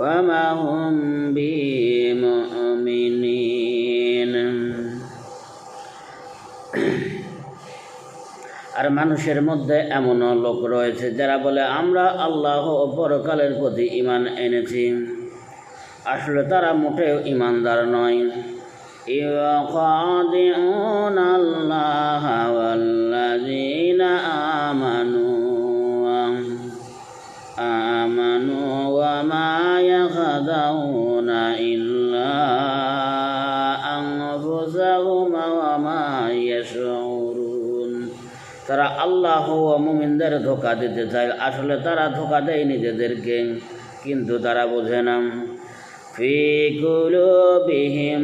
وما هم بمؤمنين আর মানুষের মধ্যে এমনও লোক রয়েছে যারা বলে আমরা আল্লাহ ও পরকালের প্রতি ইমান এনেছি আসলে তারা মোটেও ইমানদার নয় يخادعون الله والذين তারা আল্লাহ মুমিনদের ধোকা দিতে চায়। আসলে তারা ধোকা দেয় নিজেদেরকে, কিন্তু তারা বোঝে না। ফি কুলুবিহিম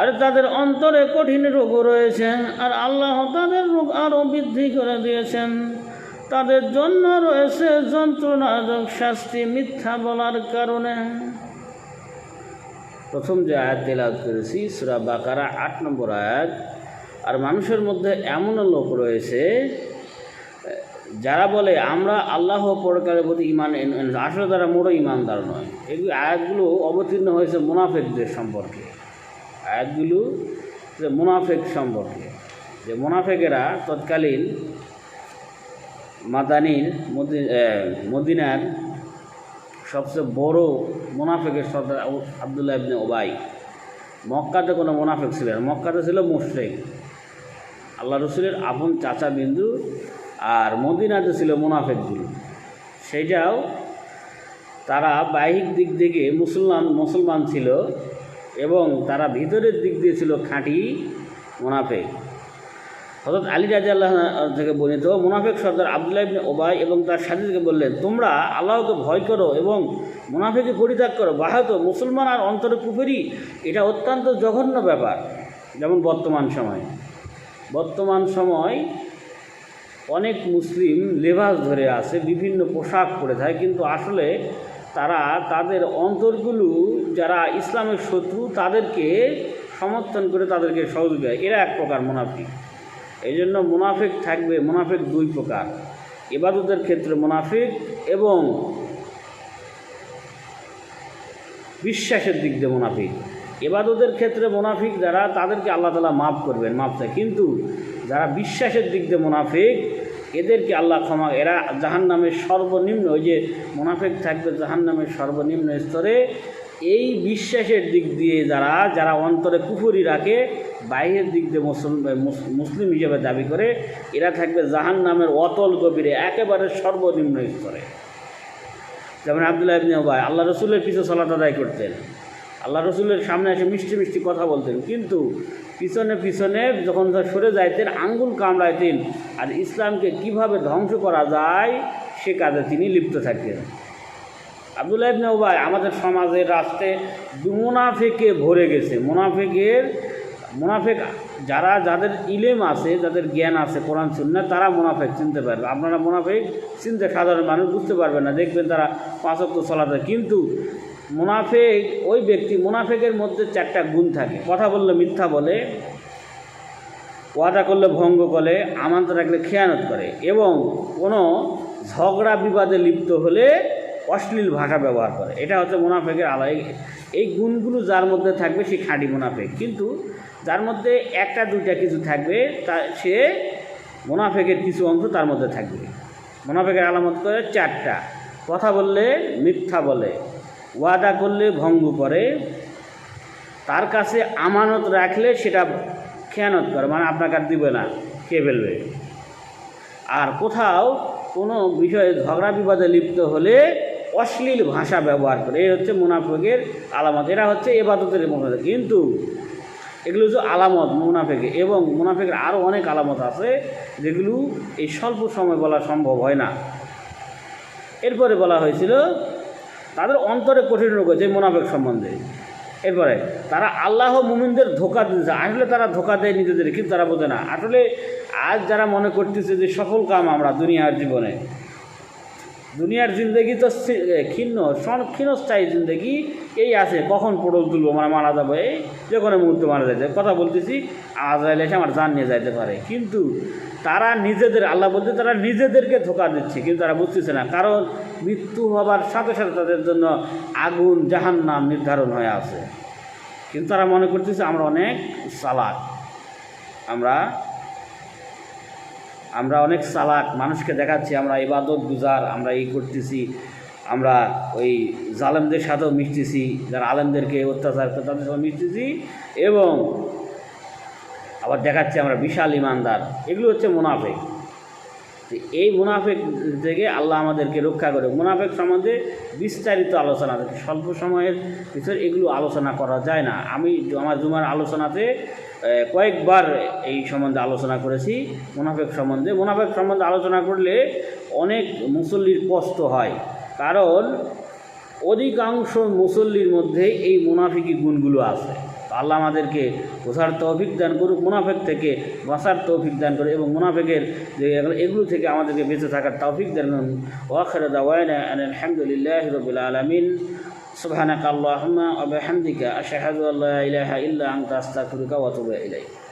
আর তাদের অন্তরে কঠিন রোগ রয়েছে, আর আল্লাহ তাদের রোগ আরও বৃদ্ধি করে দিয়েছেন। তাদের জন্য রয়েছে যন্ত্রণাজক শাস্তি মিথ্যা বলার কারণে। প্রথম যে আয়াত তেলাদ করেছি, সুরা বাকারা আট নম্বর আয়াত, আর মানুষের মধ্যে এমনও লোক রয়েছে, যারা বলে, আমরা আল্লাহ পরকালের প্রতি ইমান আসলে তারা মোড়ো ইমানদার নয়। এগুলো আয়াতগুলো অবতীর্ণ হয়েছে মুনাফেকদের সম্পর্কে। আয়াতগুলো যে মুনাফেক সম্পর্কে। যে মুনাফেকেরা তৎকালীন মাদানির মদিনার সবচেয়ে বড় মুনাফেকের সর্দার আবু- আবদুল্লাহ ইবনে ওবাই মক্কাতে কোনো মুনাফেক ছিল না। মক্কাতে ছিল মুশরিক। আল্লাহ রসুলের আপন চাচা বিন্দু আর মদিনাতে ছিল মুনাফেকগুলো। সেইটাও তারা বাহ্যিক দিক থেকে মুসলমান মুসলমান ছিল এবং তারা ভিতরের দিক দিয়ে ছিল খাঁটি মুনাফেক। হজরত আলী রাজা আল্লাহ থেকে বর্ণিত মুনাফেক সর্দার আবদুল্লাহ ইবনে ওবাই এবং তার সাথীদেরকে বললেন, তোমরা আল্লাহকে ভয় করো এবং মুনাফেকে পরিত্যাগ করো। বাহাত, মুসলমান আর অন্তরে কুফেরি, এটা অত্যন্ত জঘন্য ব্যাপার। যেমন বর্তমান সময়। বর্তমান সময় অনেক মুসলিম লেবাস ধরে আছে, বিভিন্ন পোশাক পরে থাকে, কিন্তু আসলে তারা তাদের অন্তরগুলো, যারা ইসলামের শত্রু, তাদেরকে সমর্থন করে তাদেরকে সহযোগিতা এরা এক প্রকার মুনাফিক। এই জন্য মুনাফিক থাকবে, মুনাফিক দুই প্রকার। এবাদতের ক্ষেত্রে মুনাফিক এবং বিশ্বাসের দিক দিয়ে মুনাফিক। এবাদতের ক্ষেত্রে মুনাফিক যারা, তাদেরকে আল্লাহ তালা মাফ করবেন, মাফ চায়। কিন্তু যারা বিশ্বাসের দিক দিয়ে মুনাফিক এদেরকে আল্লাহ ক্ষমা, এরা জাহান নামের সর্বনিম্ন, ওই যে মুনাফিক থাকবে জাহান নামের সর্বনিম্ন স্তরে, এই বিশ্বাসের দিক দিয়ে যারা যারা অন্তরে কুফুরি রাখে, বাইরের দিক দিয়ে মুসলিম মুসলিম হিসেবে দাবি করে, এরা থাকবে জাহান নামের অতল গভীরে, একেবারে সর্বনিম্ন স্তরে। যেমন আবদুল্লাহ ইবনে ওবাই আল্লাহ রসুলের পিছু সালাত আদায় করতেন। আল্লাহ রসুলের সামনে এসে মিষ্টি মিষ্টি কথা বলতেন, কিন্তু পিছনে পিছনে যখন সরে যাইতেন আঙ্গুল কামড়াইতেন আর ইসলামকে কীভাবে ধ্বংস করা যায়, সে কাজে তিনি লিপ্ত থাকতেন আবদুল্লাহ ইবনে ওবাই আমাদের সমাজের রাস্তায় মুনাফেকে ভরে গেছে। মুনাফেকের, মুনাফেক যারা, যাদের ইলেম আছে, যাদের জ্ঞান আছে, কোরআন শুননা তারা মুনাফেক চিনতে পারবে। আপনারা মুনাফেক চিনতে সাধারণ মানুষ বুঝতে পারবে না। দেখবেন তারা পাঁচক্ত চলাতে কিন্তু মুনাফেক, ওই ব্যক্তি মুনাফেকের মধ্যে চারটা গুণ থাকে। কথা বললে মিথ্যা বলে, ওয়াদা করলে ভঙ্গ করে, আমানত রাখলে খেয়ানত করে এবং কোনো ঝগড়া বিবাদে লিপ্ত হলে অশ্লীল ভাষা ব্যবহার করে। এটা হচ্ছে মুনাফেকের আলাই এই গুণগুলো যার মধ্যে থাকবে সে খাঁটি মুনাফেক। কিন্তু যার মধ্যে একটা, দুইটা কিছু থাকবে, তা সে মুনাফেকের কিছু অংশ তার মধ্যে থাকবে। মুনাফেকের আলামত করে চারটা। কথা বললে মিথ্যা বলে। ওয়াদা করলে ভঙ্গ করে, তার কাছে আমানত রাখলে সেটা খেয়ানত করে মানে আপনাকে আর দিবে না, খেয়ে ফেলবে। আর কোথাও কোনো বিষয়ে ঝগড়া বিবাদে লিপ্ত হলে অশ্লীল ভাষা ব্যবহার করে এই হচ্ছে মুনাফেকের আলামত, এরা হচ্ছে এবাদতের মুনাফেক। কিন্তু এগুলো হচ্ছে আলামত মুনাফেকে, এবং মুনাফেকের আরও অনেক আলামত আছে, যেগুলো এই স্বল্প সময় বলা সম্ভব হয় না। এরপরে বলা হয়েছিল তাদের অন্তরে কঠিন রোগ হয়েছে মুনাফেক সম্বন্ধে। এরপরে, তারা আল্লাহ মুমিনদের ধোকা দিতেছে। আসলে তারা ধোকা দেয় নিজেদের, কিন্তু তারা বোঝে না। আসলে আজ যারা মনে করতেছে যে সফল কাম আমরা দুনিয়ার জীবনে, দুনিয়ার জিন্দগি তো ক্ষীণ ক্ষীণস্থায়ী জিন্দগি। এই আছে, কখন পটল তুলবো মানে মারা যাব, এই যে কোনো মুহূর্তে মারা যাইতে কথা বলতেছি আজরাইল এসে আমার জান নিয়ে যাইতে পারে। কিন্তু তারা নিজেদের, আল্লাহ বলতে তারা নিজেদেরকে ধোকা দিচ্ছে, কিন্তু তারা বুঝতেছে না। কারণ মৃত্যু হবার সাথে সাথে তাদের জন্য আগুন, জাহান্নাম নির্ধারণ হয়ে আছে। কিন্তু তারা মনে করতেছে, আমরা অনেক চালাক। আমরা আমরা অনেক চালাক। মানুষকে দেখাচ্ছি, আমরা ইবাদত গুজার, আমরা এই করতেছি। আমরা ওই জালেমদের সাথেও মিশতেছি, যারা আলেমদেরকে অত্যাচার করে তাদের সাথে মিশতেছি এবং আবার দেখাচ্ছি, আমরা বিশাল ইমানদার। এগুলো হচ্ছে মুনাফেক। এই মুনাফেক থেকে আল্লাহ আমাদেরকে রক্ষা করে মুনাফেক সম্বন্ধে বিস্তারিত আলোচনা স্বল্প সময়ের ভিতরে এগুলো আলোচনা করা যায় না। আমি আমার জুমার আলোচনাতে কয়েকবার এই সম্বন্ধে আলোচনা করেছি মুনাফেক সম্বন্ধে। মুনাফেক সম্বন্ধে আলোচনা করলে অনেক মুসল্লির কষ্ট হয়। কারণ অধিকাংশ মুসল্লির মধ্যে এই মুনাফিকি গুণগুলো আছে। আল্লাহ আমাদেরকে বোঝার তৌফিক দান করুক, মুনাফেক থেকে বাঁচার তৌফিক দান করুক এবং মুনাফেকের যে এগুলো- থেকে আমাদেরকে বেঁচে থাকার তৌফিক দান করুন। ওয়াখের দাওয়ানা আলহামদুলিল্লাহ রবিল আলমিন। সুবহানাক আল্লাহুম্মা আবহামদিকা শাহাদ ইলাহা ইল্লা আংতা আস্তা ফুরুকা আতুবু ইলাইক।